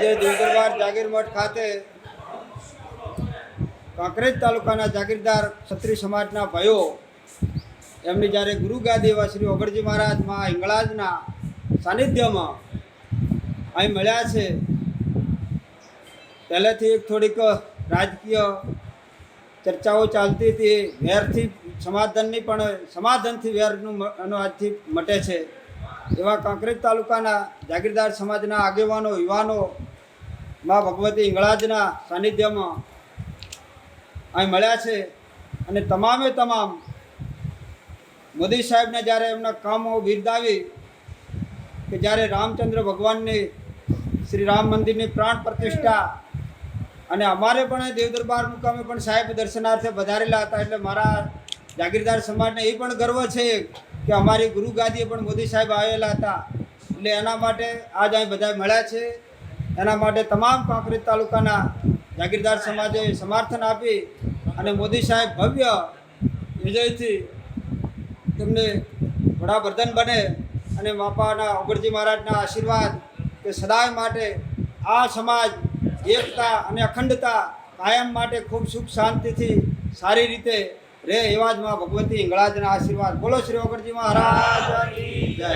આજે દેવદરબાર જાગીર મઠ ખાતે કાંકરેજ તાલુકાના જાગીરદાર ક્ષત્રિય સમાજના ભાઈઓ, એમની જ્યારે ગુરુગાદી એવા શ્રી ઓગળજી મહારાજમાં હિંગળાજના સાનિધ્યમાં અહીં મળ્યા છે, પહેલેથી એક થોડીક રાજકીય ચર્ચાઓ ચાલતી હતી, વેરથી સમાધાનની પણ, સમાધાનથી વેરનું આજથી મટે છે. એવા કાંકરેજ તાલુકાના જાગીરદાર સમાજના આગેવાનો, યુવાનો માં ભગવતી ઇંગળાજના સાનિધ્યમાં અહીં મળ્યા છે અને તમામે તમામ મોદી સાહેબને જ્યારે એમના કામો બિરદાવી કે જ્યારે રામચંદ્ર ભગવાનની શ્રી રામ મંદિરની પ્રાણ પ્રતિષ્ઠા અને અમારે પણ દેવદરબાર મુકામે પણ સાહેબ દર્શનાર્થે વધારેલા હતા એટલે મારા જાગીરદાર સમાજને એ પણ ગર્વ છે કે અમારી ગુરુ ગાદીએ પણ મોદી સાહેબ આવેલા હતા. એટલે એના માટે આજ અહીં બધા મળ્યા છે. એના માટે તમામ કાંકરેજ તાલુકાના જાગીરદાર સમાજે સમર્થન આપી અને મોદી સાહેબ ભવ્ય વિજયથી તેમને વડાપ્રધાન બને અને બાપાના ઓગળજી મહારાજના આશીર્વાદ કે સદાય માટે આ સમાજ એકતા અને અખંડતા કાયમ માટે ખૂબ સુખ શાંતિથી સારી રીતે રે એવા જ માં ભગવતી હિંગળાજના આશીર્વાદ. બોલો શ્રી ઓગળજી મહારાજ જય.